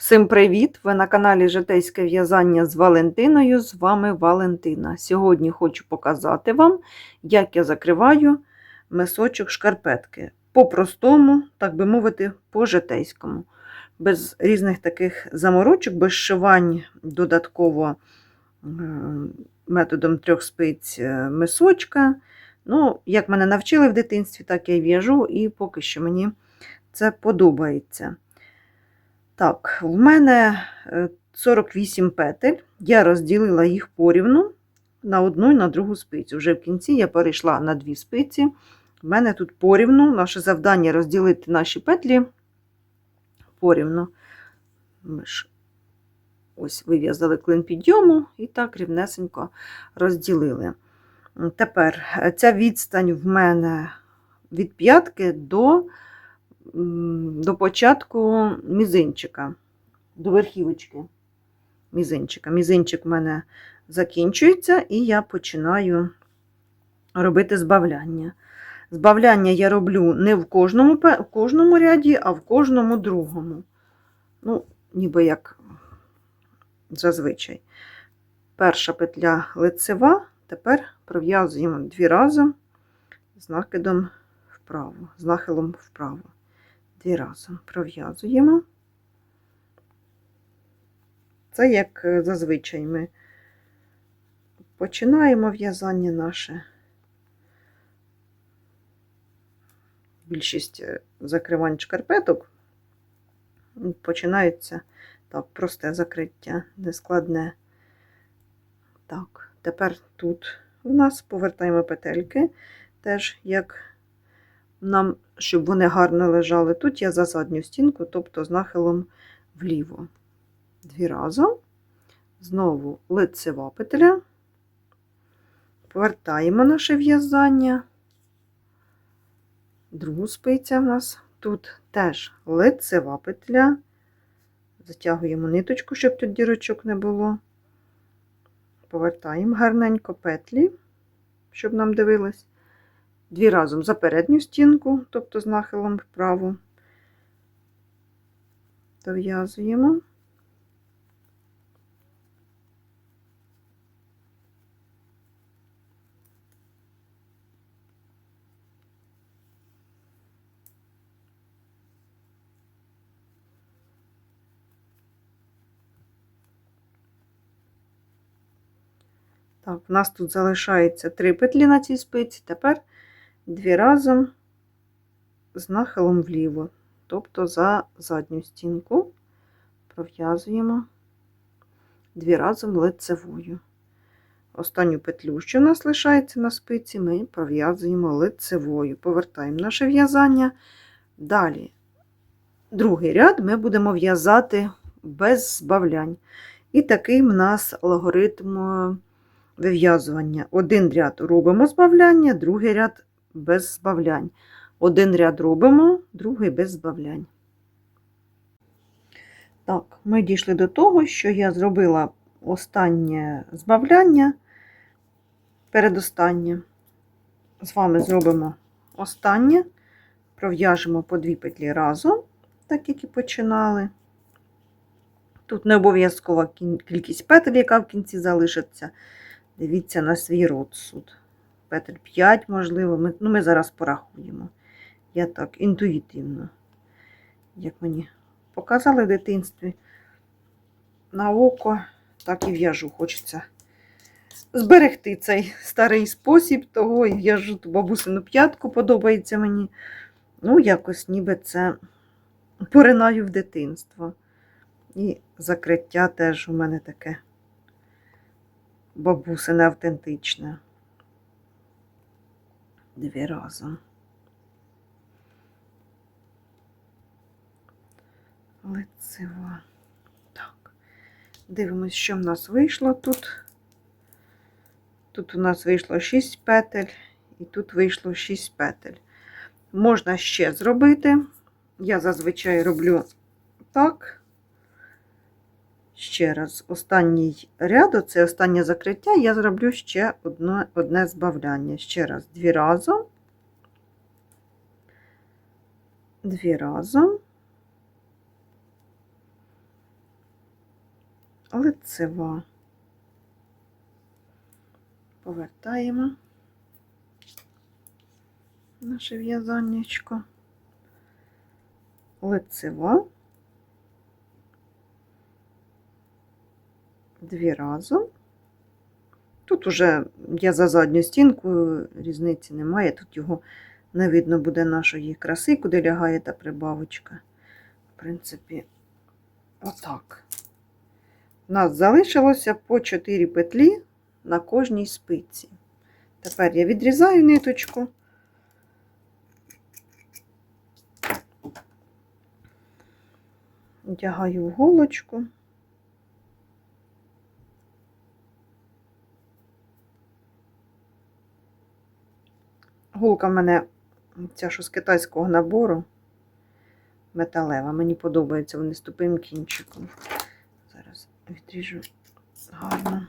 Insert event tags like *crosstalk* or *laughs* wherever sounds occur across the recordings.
Всім привіт! Ви на каналі Житейське в'язання з Валентиною. З вами Валентина. Сьогодні хочу показати вам, як я закриваю мисочок шкарпетки. По-простому, так би мовити, по-житейському. Без різних таких заморочок, без шивань додатково методом трьох спиць е, мисочка. Ну, як мене навчили в дитинстві, так я в'яжу, і поки що мені це подобається. Так, в мене е, 48 петель. Я розділила їх порівну на одну і на другу спицю. Вже в кінці я перейшла на дві спиці. В мене тут порівну. Наше завдання розділити наші петлі порівну. Ми ж ось вив'язали клин підйому і так рівнесенько розділили. Тепер е, ця відстань в мене від п'ятки до до початку мізинчика, до верхівочки мізинчика. Мізинчик в мене закінчується, і я починаю робити збавляння. Збавляння я роблю не в кожному, в кожному ряді, а в кожному другому. Ну, ніби як зазвичай. Перша петля лицева, тепер пров'язуємо дві рази з накидом вправо, з нахилом вправо. Дві рази пров'язуємо. Це як е, зазвичай ми починаємо в'язання наше. Більшість е, закривань шкарпеток починаються так, просте закриття, нескладне. Так, тепер тут у нас повертаємо петельки, теж як нам, щоб вони гарно лежали. Тут я за задню стінку, тобто з нахилом вліво. Дві рази. Знову лицева петля. Повертаємо наше в'язання. Другу спиця в нас тут теж лицева петля. Затягуємо ниточку, щоб тут дірочок не було. Повертаємо гарненько петлі, щоб нам дивилось. Дві разом за передню стінку, тобто з нахилом вправо. Дов'язуємо. Так, у нас тут залишається три петлі на цій спиці. Тепер дві разом з нахилом вліво, тобто за задню стінку пров'язуємо дві разом лицевою. Останню петлю, що в нас лишається на спиці, ми пров'язуємо лицевою. Повертаємо наше в'язання. Далі, другий ряд ми будемо в'язати без збавлянь. І такий в нас алгоритм е, вив'язування. Один ряд робимо збавляння, другий ряд без збавлянь. Один ряд робимо, другий без збавлянь. Так, ми дійшли до того, що я зробила останнє збавляння, передостаннє. З вами зробимо останнє, пров'яжемо по дві петлі разом, так як і починали. Тут не обов'язкова кількість петель, яка в кінці залишиться. Дивіться на свій розсуд. Петель 5, можливо. Ми, ну, ми зараз порахуємо. Я так інтуїтивно, як мені показали в дитинстві. На око, так і в'яжу. Хочеться зберегти цей старий спосіб, того і в'яжу ту бабусину п'ятку, подобається мені. Ну, якось ніби це поринаю в дитинство. І закриття теж у мене таке бабусине автентичне. Дві разом. Лицева. Так. Дивимось, що в нас вийшло тут. Тут у нас вийшло 6 петель, і тут вийшло 6 петель. Можна ще зробити. Я зазвичай роблю так. Ще раз, останній ряд, це останнє закриття, я зроблю ще одне, одне збавляння. Ще раз, дві разом, дві разом, лицева. Повертаємо наше в'язаннячко. Лицева. Дві разом. Тут уже я за задню стінку, різниці немає. Тут його не видно буде нашої краси, куди лягає та прибавочка. В принципі, отак. У нас залишилося по 4 петлі на кожній спиці. Тепер я відрізаю ниточку. Вдягаю в голочку. Голка в мене ця що з китайського набору металева. Мені подобається вони з тупим кінчиком. Зараз відріжу гарно.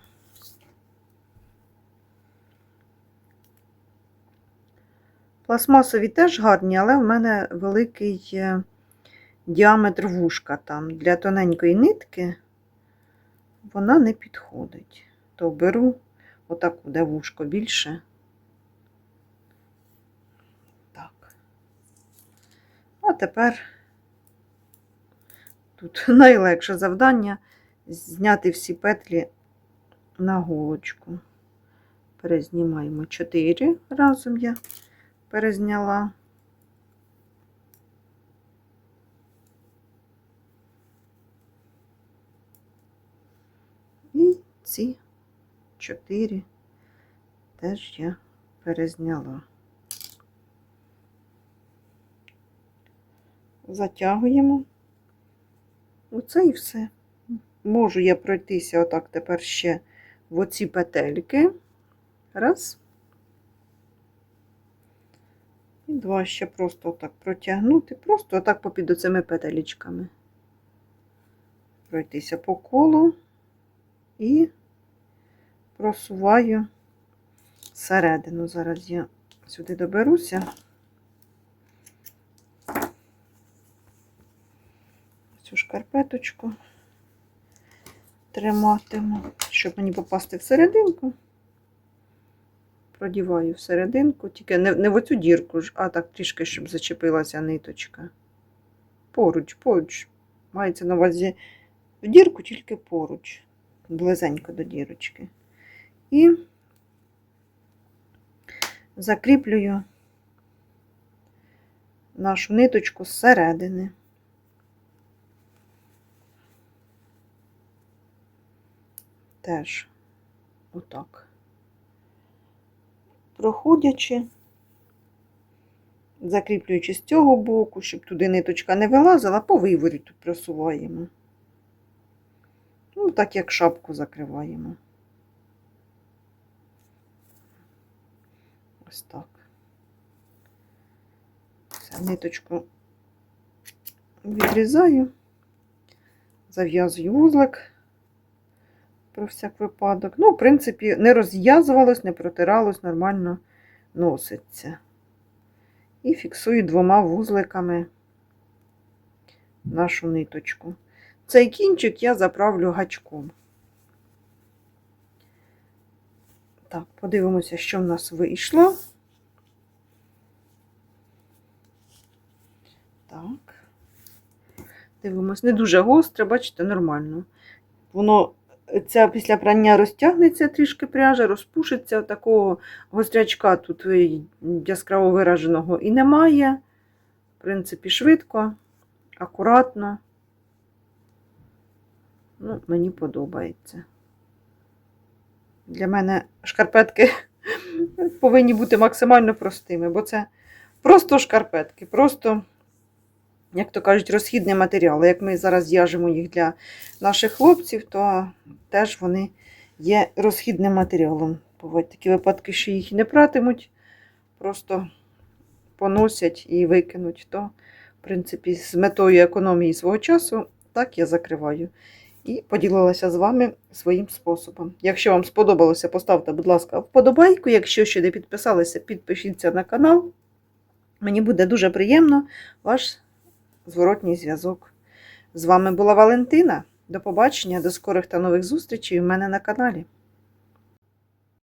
Пластмасові теж гарні, але в мене великий е, діаметр вушка там. Для тоненької нитки вона не підходить. То беру отаку, де вушко більше. Так. А тепер тут *laughs* найлегше завдання зняти всі петлі на голочку. Перезнімаємо 4 разом я перезняла. І ці 4 теж я перезняла. Затягуємо. Оце і все. Можу я пройтися отак тепер ще в оці петельки. Раз. І два ще просто отак протягнути, просто отак попід оцими петелечками. Пройтися по колу і просуваю середину. Зараз я сюди доберуся. Цю шкарпеточку триматиму, щоб мені попасти в серединку. Продіваю в серединку, тільки не, не в оцю дірку ж, а так трішки, щоб зачепилася ниточка. Поруч, поруч. Мається на увазі в дірку, тільки поруч, близенько до дірочки. І закріплюю нашу ниточку зсередини. Теж отак проходячи, закріплюючи з цього боку, щоб туди ниточка не вилазила, по виворі тут просуваємо. Ну, так як шапку закриваємо. Ось так. Все, ниточку відрізаю, зав'язую вузлик про всяк випадок. Ну, в принципі, не розв'язувалось, не протиралось, нормально носиться. І фіксую двома вузликами нашу ниточку. Цей кінчик я заправлю гачком. Так, подивимося, що в нас вийшло. Так. Дивимось, не дуже гостре, бачите, нормально. Воно ця після прання розтягнеться трішки пряжа, розпушиться. Такого гострячка тут яскраво вираженого і немає. В принципі, швидко, акуратно. Ну, Мені подобається. Для мене шкарпетки *laughs* повинні бути максимально простими, бо це просто шкарпетки, просто як то кажуть, розхідний матеріал. Як ми зараз в'яжемо їх для наших хлопців, то теж вони є розхідним матеріалом. Бувають такі випадки, що їх не пратимуть, просто поносять і викинуть. То, в принципі, з метою економії свого часу, так я закриваю. І поділилася з вами своїм способом. Якщо вам сподобалося, поставте, будь ласка, вподобайку. Якщо ще не підписалися, підпишіться на канал. Мені буде дуже приємно ваш зворотній зв'язок. З вами була Валентина. До побачення, до скорих та нових зустрічей у мене на каналі.